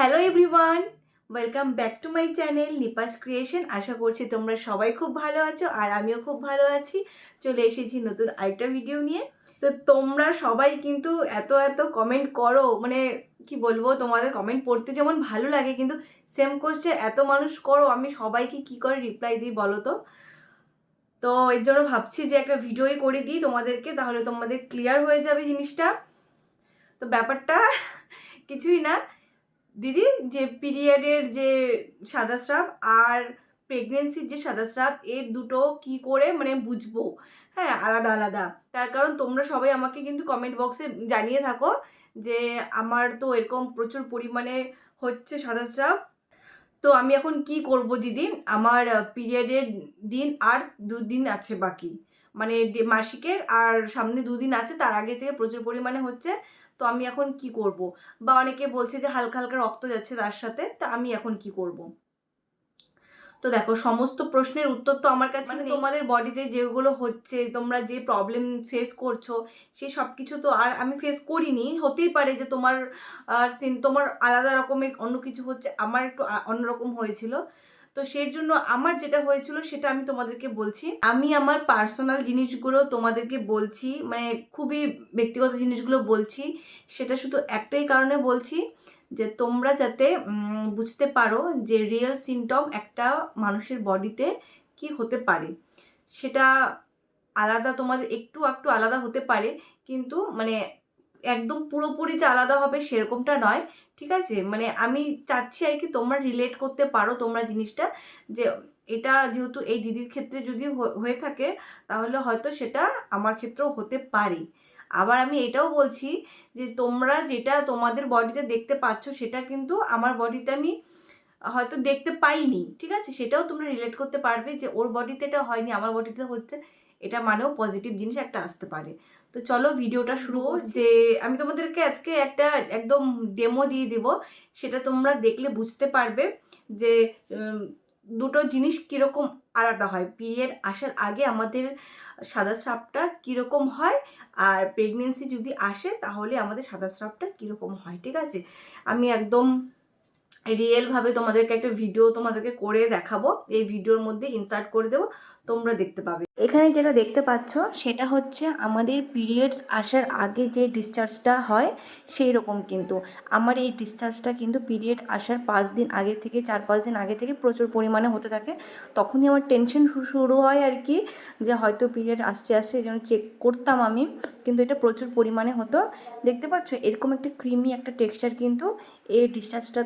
Hello everyone welcome back to my channel Nipa's creation আশা করছি তোমরা সবাই খুব ভালো আছো আর আমিও খুব ভালো আছি। চলে এসেছি নতুন আরেকটা ভিডিও নিয়ে। তো তোমরা সবাই কিন্তু এত এত কমেন্ট করো মানে কি বলব, তোমাদের কমেন্ট পড়তে যেমন ভালো লাগে, কিন্তু সেম কোশ্চেন এত মানুষ করো, আমি সবাইকে কি করে রিপ্লাই দিই বলো তো? তো এর জন্য ভাবছি যে একটা ভিডিওই করে দিই তোমাদেরকে, তাহলে তোমাদের ক্লিয়ার হয়ে যাবে জিনিসটা। তো ব্যাপারটা কিছুই না। দিদি, যে পিরিয়ডের যে সাদা স্রাব আর প্রেগনেন্সির যে সাদা স্রাব, এর দুটো কি করে মানে বুঝব? হ্যাঁ আলাদা আলাদা। তার কারণ তোমরা সবাই আমাকে কিন্তু কমেন্ট বক্সে জানিয়ে থাকো যে আমার তো এরকম প্রচুর পরিমাণে হচ্ছে সাদা স্রাব। তো আমি এখন কি করব দিদি? আমার পিরিয়ডের দিন আর দুদিন আছে বাকি। মানে মাসিকের আর সামনে দুদিন আছে, তার আগে থেকে প্রচুর পরিমাণে হচ্ছে তো আমি এখন কি করব? বা অনেকে বলছে যে হালকা হালকা রক্ত যাচ্ছে তার সাথে তা আমি এখন কি করব? তো দেখো সমস্ত প্রশ্নের উত্তর তো আমার কাছে মানে তোমাদের বডিতে যেগুলো হচ্ছে তোমরা যে প্রবলেম ফেস করছ সেই সব কিছু তো আর আমি ফেস করিনি। হতেই পারে যে তোমার তোমার আলাদা রকমের অন্য কিছু হচ্ছে আমার একটু অন্যরকম হয়েছিল। তো সেই জন্য আমার যেটা হয়েছিল সেটা আমি তোমাদেরকে বলছি। আমি আমার পার্সোনাল জিনিসগুলো তোমাদেরকে বলছি মানে খুবই ব্যক্তিগত জিনিসগুলো বলছি। সেটা শুধু একটাই কারণে বলছি যে তোমরা যাতে বুঝতে পারো যে রিয়েল সিমটম একটা মানুষের বডিতে কি হতে পারে। সেটা আলাদা তোমাদের, একটু একটু আলাদা হতে পারে। কিন্তু মানে একদম পুরোপুরি যে আলাদা হবে সেরকমটা নয়, ঠিক আছে? মানে আমি চাচ্ছি আর কি তোমরা রিলেট করতে পারো তোমরা জিনিসটা, যে এটা যেহেতু এই দিদির ক্ষেত্রে যদি হয়ে থাকে, তাহলে হয়তো সেটা আমার ক্ষেত্রেও হতে পারে। আবার আমি এটাও বলছি যে তোমরা যেটা তোমাদের বডিতে দেখতে পাচ্ছ সেটা কিন্তু আমার বডিতে আমি হয়তো দেখতে পাইনি, ঠিক আছে? সেটাও তোমরা রিলেট করতে পারবে যে ওর বডিতে এটা হয়নি, আমার বডিতে হচ্ছে, এটা মানেও পজিটিভ জিনিস একটা আসতে পারে। তো চলো ভিডিওটা শুরু যে আমি তোমাদেরকে আজকে একটা একদম ডেমো দিয়ে দেব সেটা তোমরা দেখলে বুঝতে পারবে যে দুটো জিনিস কীরকম আলাদা হয়। পিরিয়ড আসার আগে আমাদের সাদা স্রাবটা কীরকম হয় আর প্রেগনেন্সি যদি আসে তাহলে আমাদের সাদা স্রাবটা কীরকম হয় ঠিক আছে? আমি একদম রিয়েলভাবে তোমাদেরকে একটা ভিডিও তোমাদেরকে করে দেখাবো। এই ভিডিওর মধ্যে ইনসার্ট করে দেবো, তোমরা দেখতে পাবে। এখানে যেটা দেখতে পাচ্ছ, সেটা হচ্ছে আমাদের পিরিয়ডস আসার আগে যে ডিসচার্জটা হয়, সেই রকম কিন্তু। আমার এই ডিসচার্জটা কিন্তু পিরিয়ড আসার পাঁচ দিন আগে থেকে, চার পাঁচ দিন আগে থেকে প্রচুর পরিমাণে হতে থাকে। তখনই আমার টেনশন শুরু হয় আর কি, যে হয়তো পিরিয়ড আসছে আসছে জন্য চেক করতাম আমি, কিন্তু এটা প্রচুর পরিমাণে হতো। দেখতে পাচ্ছ, এরকম একটা ক্রিমি একটা টেক্সচার কিন্তু এই ডিসচার্জটা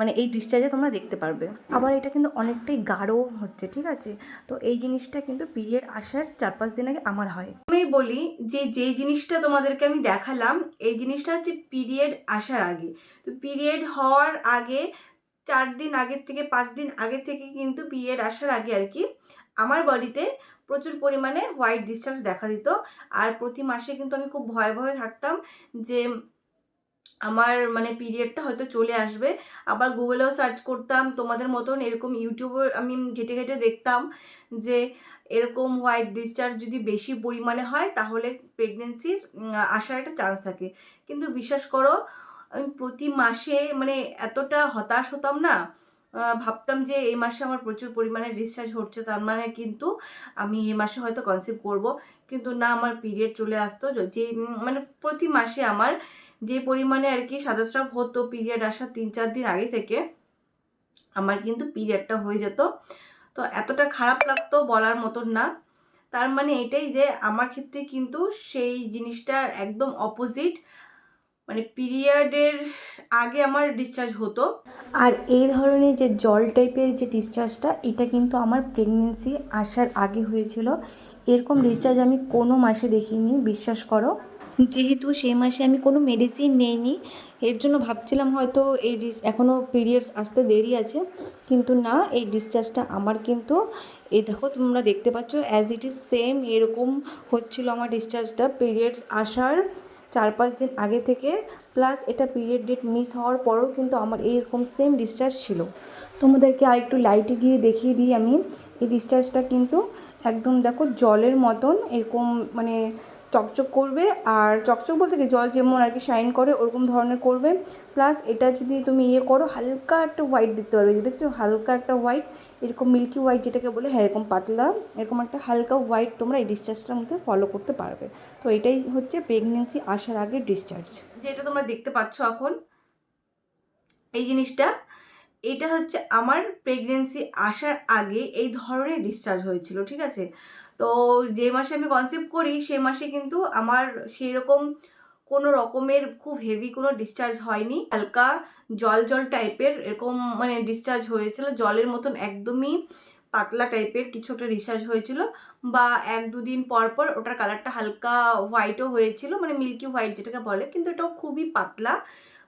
মানে এই ডিসচার্জে তোমরা দেখতে পারবে। আবার এটা কিন্তু অনেকটাই গাঢ় হচ্ছে, ঠিক আছে? তো এই জিনিসটা কিন্তু পিরিয়ড আসার চার পাঁচ দিন আগে আমার হয়। আমি বলি যে যে জিনিসটা তোমাদেরকে আমি দেখালাম, এই জিনিসটা হচ্ছে পিরিয়ড আসার আগে। তো পিরিয়ড হওয়ার আগে, চার দিন আগের থেকে, পাঁচ দিন আগে থেকে কিন্তু পিরিয়ড আসার আগে আর কি, আমার বডিতে প্রচুর পরিমাণে হোয়াইট ডিসচার্জ দেখা দিত। আর প্রতি মাসে কিন্তু আমি খুব ভয়ে ভয়ে থাকতাম যে আমার মানে পিরিয়ডটা হয়তো চলে আসবে। আবার গুগলেও সার্চ করতাম, তোমাদের মতন এরকম ইউটিউবে আমি ঘেটে ঘেটে দেখতাম যে এরকম হোয়াইট ডিসচার্জ যদি বেশি পরিমাণে হয়, তাহলে প্রেগনেন্সির আসার একটা চান্স থাকে। কিন্তু বিশ্বাস করো, আমি প্রতি মাসে মানে এতটা হতাশ হতাম না ভাবতাম যে এই মাসে আমার প্রচুর পরিমাণে ডিসচার্জ হচ্ছে, তার মানে কিন্তু আমি এই মাসে হয়তো কনসিভ করব। কিন্তু না, আমার পিরিয়ড চলে আসতো। য- মানে প্রতি মাসে আমার যে পরিমাণে আর কি সাদাস্রাব হতো পিরিয়ড আসার তিন চার দিন আগে থেকে, আমার কিন্তু পিরিয়ডটা হয়ে যেত। তো এতটা খারাপ লাগতো বলার মতন না। তার মানে এটাই যে আমার ক্ষেত্রে কিন্তু সেই জিনিসটার একদম অপোজিট মানে পিরিয়ডের আগে আমার ডিসচার্জ হতো। আর এই ধরনের যে জল টাইপের যে ডিসচার্জটা এটা কিন্তু আমার প্রেগনেন্সি আসার আগে হয়েছিল। এরকম ডিসচার্জ আমি কোনো মাসে দেখিনি, বিশ্বাস করো। যেহেতু সেই মাসে আমি কোনো মেডিসিন নেইনি, এর জন্য ভাবছিলাম হয়তো এই ডিস এখনও পিরিয়ডস আসতে দেরি আছে, কিন্তু না, এই ডিসচার্জটা আমার কিন্তু, এই দেখো তোমরা দেখতে পাচ্ছ অ্যাজ ইট ইজ সেম এরকম হচ্ছিল আমার ডিসচার্জটা পিরিয়ডস আসার চার পাঁচ দিন আগে থেকে প্লাস এটা পিরিয়ড ডেট মিস হওয়ার পরেও কিন্তু আমার এইরকম সেম ডিসচার্জ ছিল। তোমাদেরকে আরেকটু লাইটে গিয়ে দেখিয়ে দিই আমি, এই ডিসচার্জটা কিন্তু একদম দেখো জলের মতন, এরকম মানে চকচক করবে আর চকচক বলতে কি, জল যেমন আর কি শাইন করে, ওরকম ধরনের করবে। প্লাস এটা যদি তুমি ইয়ে করো, হালকা একটা হোয়াইট দেখতে পারবে। যে দেখছ, হালকা একটা হোয়াইট এরকম মিল্কি হোয়াইট যেটাকে বলে হ্যাঁ এরকম পাতলা, এরকম একটা হালকা হোয়াইট তোমরা এই ডিসচার্জটার মধ্যে ফলো করতে পারবে। তো এটাই হচ্ছে প্রেগনেন্সি আসার আগে ডিসচার্জ যেটা তোমরা দেখতে পাচ্ছ এখন, এই জিনিসটা, এটা হচ্ছে আমার প্রেগনেন্সি আসার আগে এই ধরনের ডিসচার্জ হয়েছিল, ঠিক আছে? তো যে মাসে আমি কনসেপ্ট করি, সে মাসে কিন্তু আমার সেই রকম কোনো রকমের খুব হেভি কোনো ডিসচার্জ হয়নি। হালকা জল জল টাইপের এরকম মানে ডিসচার্জ হয়েছিল, জলের মতন একদমই পাতলা টাইপের কিছু একটা ডিসচার্জ হয়েছিল বা এক দুদিন পর পর ওটার কালারটা হালকা হোয়াইটও হয়েছিল মানে মিল্কি হোয়াইট যেটাকে বলে, কিন্তু এটাও খুবই পাতলা।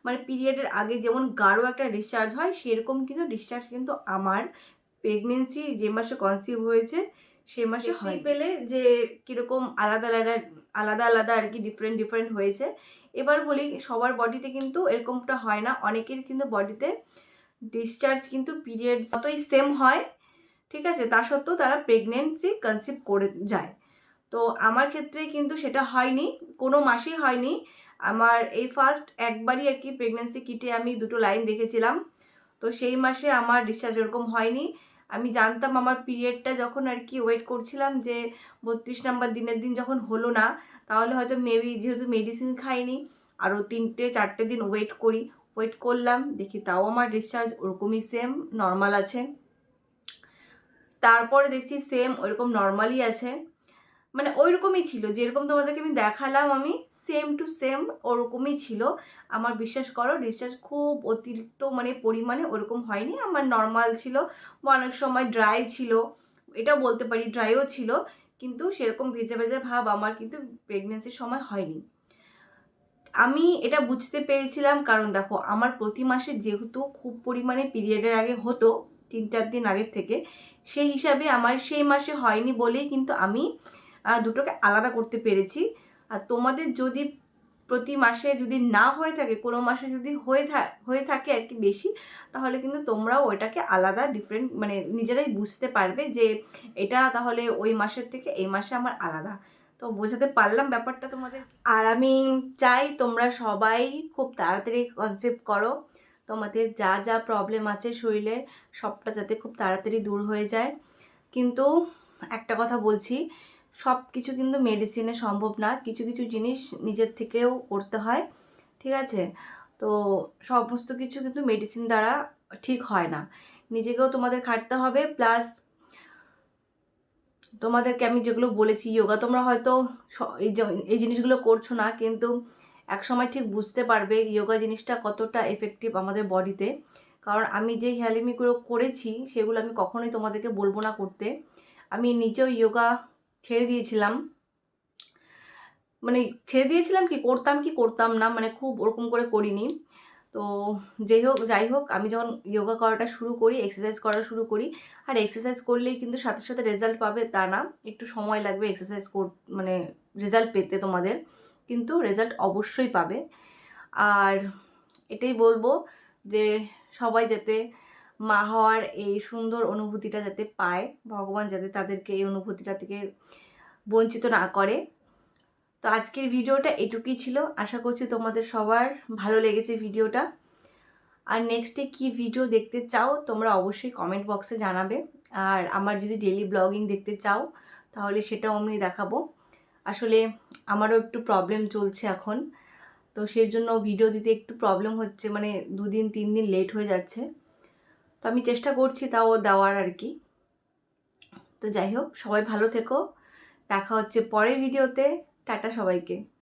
মানে পিরিয়ডের আগে যেমন গাঢ় একটা ডিসচার্জ হয়, সেরকম কিন্তু ডিসচার্জ কিন্তু আমার প্রেগনেন্সি যে মাসে কনসিভ হয়েছে সে মাসে হয় পেলে যে কীরকম আলাদা আলাদা আলাদা আলাদা আর কি ডিফারেন্ট ডিফারেন্ট হয়েছে। এবার বলি সবার বডিতে কিন্তু এরকমটা হয় না। অনেকের কিন্তু বডিতে ডিসচার্জ কিন্তু পিরিয়ড যতই সেম হয় ঠিক আছে? তা সত্ত্বেও তারা প্রেগনেন্সি কনসিভ করে যায়। তো আমার ক্ষেত্রে কিন্তু সেটা হয়নি কোনো মাসেই হয়নি। আমার এই ফার্স্ট একবারই আর কি প্রেগনেন্সি কিটে আমি দুটো লাইন দেখেছিলাম। তো সেই মাসে আমার ডিসচার্জ ওরকম হয়নি। আমি জানতাম আমার পিরিয়ডটা যখন আর কি ওয়েট করছিলাম যে বত্রিশ নাম্বার দিনের দিন যখন হলো না, তাহলে হয়তো মেবি যেহেতু মেডিসিন খাইনি আরও তিনটে, চারটে দিন ওয়েট করি। ওয়েট করলাম, দেখি তাও আমার ডিসচার্জ ওরকমই সেম নর্মাল আছে। তারপরে দেখছি সেম ওইরকম নর্মালই আছে। মানে ওইরকমই ছিল, যেরকম তোমাদেরকে আমি দেখালাম আমি সেম টু সেম ওরকমই ছিল। আমার বিশ্বাস করো ডিসচার্জ খুব অতিরিক্ত মানে পরিমাণে ওরকম হয়নি। আমার নর্মাল ছিল, অনেক সময় ড্রাই ছিল এটাও বলতে পারি ড্রাইও ছিল, কিন্তু সেরকম ভেজা ভেজা ভাব আমার কিন্তু প্রেগনেন্সির সময় হয়নি। আমি এটা বুঝতে পেরেছিলাম, কারণ দেখো, আমার প্রতি মাসে যেহেতু খুব পরিমাণে পিরিয়ডের আগে হতো তিন চার দিন আগের থেকে, সেই হিসাবে আমার সেই মাসে হয়নি বলেই কিন্তু আমি দুটোকে আলাদা করতে পেরেছি। আর তোমাদের যদি প্রতি মাসে যদি না হয়ে থাকে, কোনো মাসে যদি হয়ে হয়ে থাকে আর কি বেশি, তাহলে কিন্তু তোমরাও ওইটাকে আলাদা ডিফারেন্ট মানে নিজেরাই বুঝতে পারবে যে এটা তাহলে ওই মাসের থেকে এই মাসে আমার আলাদা। তো বোঝাতে পারলাম ব্যাপারটা তোমাদের? আর আমি চাই তোমরা সবাই খুব তাড়াতাড়ি কনসেপ্ট করো। তোমাদের যা যা প্রবলেম আছে শরীরে, সবটা যাতে খুব তাড়াতাড়ি দূর হয়ে যায়। কিন্তু একটা কথা বলছি সব কিছু কিন্তু মেডিসিনে সম্ভব না। কিছু কিছু জিনিস নিজের থেকেও করতে হয়, ঠিক আছে? তো সমস্ত কিছু কিন্তু মেডিসিন দ্বারা ঠিক হয় না। নিজেকেও তোমাদের খাটতে হবে প্লাস তোমাদেরকে আমি যেগুলো বলেছি যোগা তোমরা হয়তো এই জিনিসগুলো করছ না, কিন্তু এক সময় ঠিক বুঝতে পারবে যোগা জিনিসটা কতটা এফেক্টিভ আমাদের বডিতে কারণ আমি যে হেয়ালিমিগুলো করেছি, সেগুলো আমি কখনোই তোমাদেরকে বলব না করতে। আমি নিজেও যোগা ছেড়ে দিয়েছিলাম। মানে ছেড়ে দিয়েছিলাম কি করতাম কি করতাম না মানে খুব ওরকম করে করিনি। তো যাই হোক যাই হোক, আমি যখন যোগা করাটা শুরু করি এক্সারসাইজ করা শুরু করি, আর এক্সারসাইজ করলেই কিন্তু সাথে সাথে রেজাল্ট পাবে তা না, একটু সময় লাগবে এক্সারসাইজ কর মানে রেজাল্ট পেতে তোমাদের, কিন্তু রেজাল্ট অবশ্যই পাবে। আর এটাই বলব যে সবাই যাতে মা হওয়ার এই সুন্দর অনুভূতিটা যাতে পায়, ভগবান যাতে তাদেরকে এই অনুভূতিটা থেকে বঞ্চিত না করে। তো আজকের ভিডিওটা এটুকুই ছিল। আশা করছি তোমাদের সবার ভালো লেগেছে ভিডিওটা। আর নেক্সটে কি ভিডিও দেখতে চাও, তোমরা অবশ্যই কমেন্ট বক্সে জানাবে। আর আমার যদি ডেলি ব্লগিং দেখতে চাও, তাহলে সেটাও আমি দেখাবো। আসলে আমারও একটু প্রবলেম চলছে এখন। তো সেই জন্য ভিডিও দিতে একটু প্রবলেম হচ্ছে মানে দুদিন, তিন দিন লেট হয়ে যাচ্ছে। তো আমি চেষ্টা করছি তাও দেওয়ার আর কি। তো যাই হোক, সবাই ভালো থেকো। দেখা হচ্ছে পরের ভিডিওতে। টাটা সবাইকে।